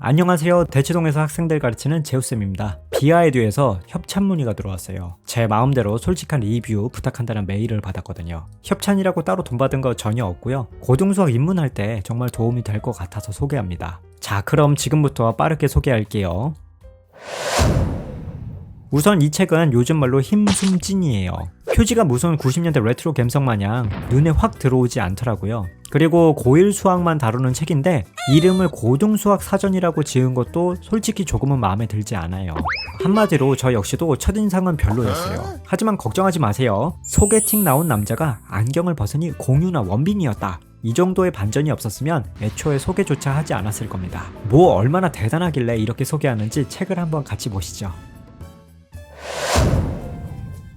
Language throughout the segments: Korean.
안녕하세요. 대치동에서 학생들 가르치는 제우쌤입니다. 비아에듀에서 협찬 문의가 들어왔어요. 제 마음대로 솔직한 리뷰 부탁한다는 메일을 받았거든요. 협찬이라고 따로 돈 받은 거 전혀 없고요. 고등수학 입문할 때 정말 도움이 될 것 같아서 소개합니다. 자, 그럼 지금부터 빠르게 소개할게요. 우선 이 책은 요즘 말로 힘숨찐이에요. 표지가 무슨 90년대 레트로 감성 마냥 눈에 확 들어오지 않더라고요. 그리고 고1 수학만 다루는 책인데 이름을 고등 수학 사전이라고 지은 것도 솔직히 조금은 마음에 들지 않아요. 한마디로 저 역시도 첫인상은 별로였어요. 하지만 걱정하지 마세요. 소개팅 나온 남자가 안경을 벗으니 공유나 원빈이었다. 이 정도의 반전이 없었으면 애초에 소개조차 하지 않았을 겁니다. 뭐 얼마나 대단하길래 이렇게 소개하는지 책을 한번 같이 보시죠.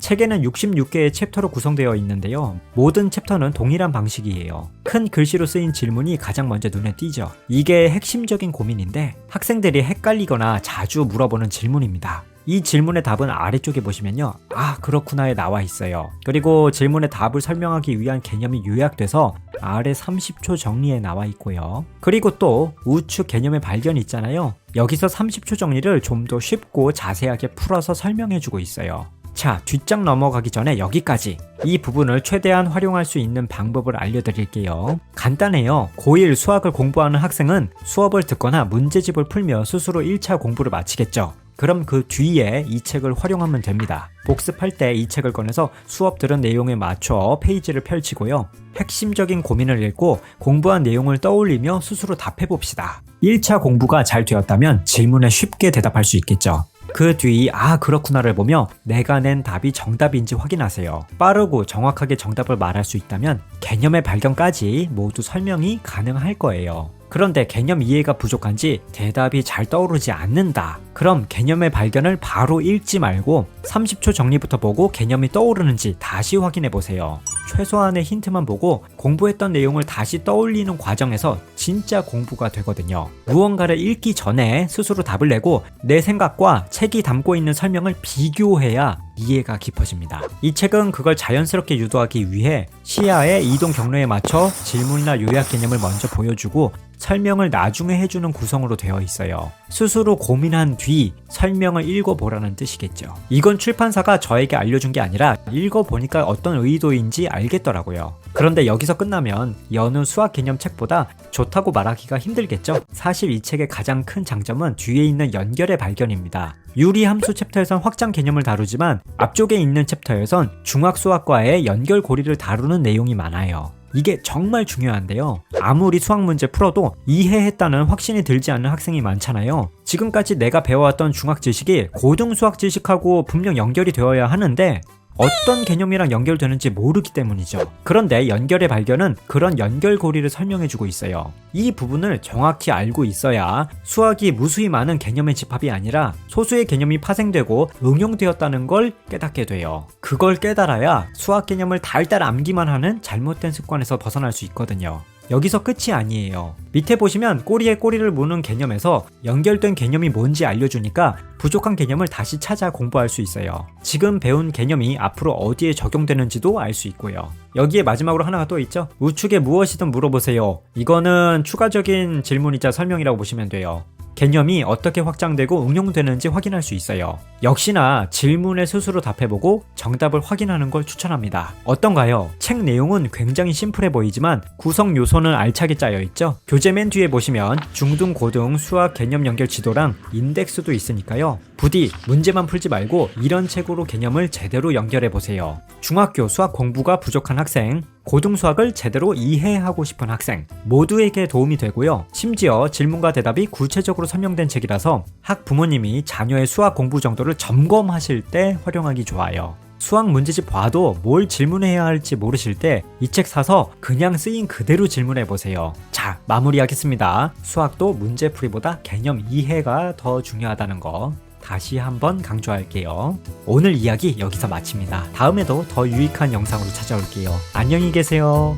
책에는 66개의 챕터로 구성되어 있는데요. 모든 챕터는 동일한 방식이에요. 큰 글씨로 쓰인 질문이 가장 먼저 눈에 띄죠. 이게 핵심적인 고민인데 학생들이 헷갈리거나 자주 물어보는 질문입니다. 이 질문의 답은 아래쪽에 보시면요. 아, 그렇구나에 나와 있어요. 그리고 질문의 답을 설명하기 위한 개념이 요약돼서 아래 30초 정리에 나와 있고요. 그리고 또 우측 개념의 발견이 있잖아요. 여기서 30초 정리를 좀 더 쉽고 자세하게 풀어서 설명해주고 있어요. 자, 뒷장 넘어가기 전에 여기까지. 이 부분을 최대한 활용할 수 있는 방법을 알려드릴게요. 간단해요. 고1 수학을 공부하는 학생은 수업을 듣거나 문제집을 풀며 스스로 1차 공부를 마치겠죠. 그럼 그 뒤에 이 책을 활용하면 됩니다. 복습할 때 이 책을 꺼내서 수업 들은 내용에 맞춰 페이지를 펼치고요. 핵심적인 고민을 읽고 공부한 내용을 떠올리며 스스로 답해 봅시다. 1차 공부가 잘 되었다면 질문에 쉽게 대답할 수 있겠죠. 그 뒤, 아, 그렇구나를 보며 내가 낸 답이 정답인지 확인하세요. 빠르고 정확하게 정답을 말할 수 있다면 개념의 발견까지 모두 설명이 가능할 거예요. 그런데 개념 이해가 부족한지 대답이 잘 떠오르지 않는다. 그럼 개념의 발견을 바로 읽지 말고 30초 정리부터 보고 개념이 떠오르는지 다시 확인해 보세요. 최소한의 힌트만 보고 공부했던 내용을 다시 떠올리는 과정에서 진짜 공부가 되거든요. 무언가를 읽기 전에 스스로 답을 내고 내 생각과 책이 담고 있는 설명을 비교해야 이해가 깊어집니다. 이 책은 그걸 자연스럽게 유도하기 위해 시야의 이동 경로에 맞춰 질문이나 요약 개념을 먼저 보여주고 설명을 나중에 해주는 구성으로 되어 있어요. 스스로 고민한 뒤 설명을 읽어보라는 뜻이겠죠. 이건 출판사가 저에게 알려준 게 아니라 읽어보니까 어떤 의도인지 알겠더라고요. 그런데 여기서 끝나면 여느 수학 개념 책보다 좋다고 말하기가 힘들겠죠? 사실 이 책의 가장 큰 장점은 뒤에 있는 연결의 발견입니다. 유리 함수 챕터에선 확장 개념을 다루지만 앞쪽에 있는 챕터에선 중학 수학과의 연결 고리를 다루는 내용이 많아요. 이게 정말 중요한데요. 아무리 수학 문제 풀어도 이해했다는 확신이 들지 않는 학생이 많잖아요. 지금까지 내가 배워왔던 중학 지식이 고등 수학 지식하고 분명 연결이 되어야 하는데 어떤 개념이랑 연결되는지 모르기 때문이죠. 그런데 연결의 발견은 그런 연결고리를 설명해주고 있어요. 이 부분을 정확히 알고 있어야 수학이 무수히 많은 개념의 집합이 아니라 소수의 개념이 파생되고 응용되었다는 걸 깨닫게 돼요. 그걸 깨달아야 수학 개념을 달달 암기만 하는 잘못된 습관에서 벗어날 수 있거든요. 여기서 끝이 아니에요. 밑에 보시면 꼬리에 꼬리를 무는 개념에서 연결된 개념이 뭔지 알려주니까 부족한 개념을 다시 찾아 공부할 수 있어요. 지금 배운 개념이 앞으로 어디에 적용되는지도 알 수 있고요. 여기에 마지막으로 하나가 또 있죠. 우측에 무엇이든 물어보세요. 이거는 추가적인 질문이자 설명이라고 보시면 돼요. 개념이 어떻게 확장되고 응용되는지 확인할 수 있어요. 역시나 질문에 스스로 답해보고 정답을 확인하는 걸 추천합니다. 어떤가요? 책 내용은 굉장히 심플해 보이지만 구성 요소는 알차게 짜여 있죠. 교재 맨 뒤에 보시면 중등 고등 수학 개념 연결 지도랑 인덱스도 있으니까요. 부디 문제만 풀지 말고 이런 책으로 개념을 제대로 연결해 보세요. 중학교 수학 공부가 부족한 학생, 고등 수학을 제대로 이해하고 싶은 학생 모두에게 도움이 되고요. 심지어 질문과 대답이 구체적으로 설명된 책이라서 학 부모님이 자녀의 수학 공부 정도를 점검하실 때 활용하기 좋아요. 수학 문제집 봐도 뭘 질문해야 할지 모르실 때 이 책 사서 그냥 쓰인 그대로 질문해 보세요. 자, 마무리하겠습니다. 수학도 문제풀이보다 개념 이해가 더 중요하다는 거 다시 한번 강조할게요. 오늘 이야기 여기서 마칩니다. 다음에도 더 유익한 영상으로 찾아올게요. 안녕히 계세요.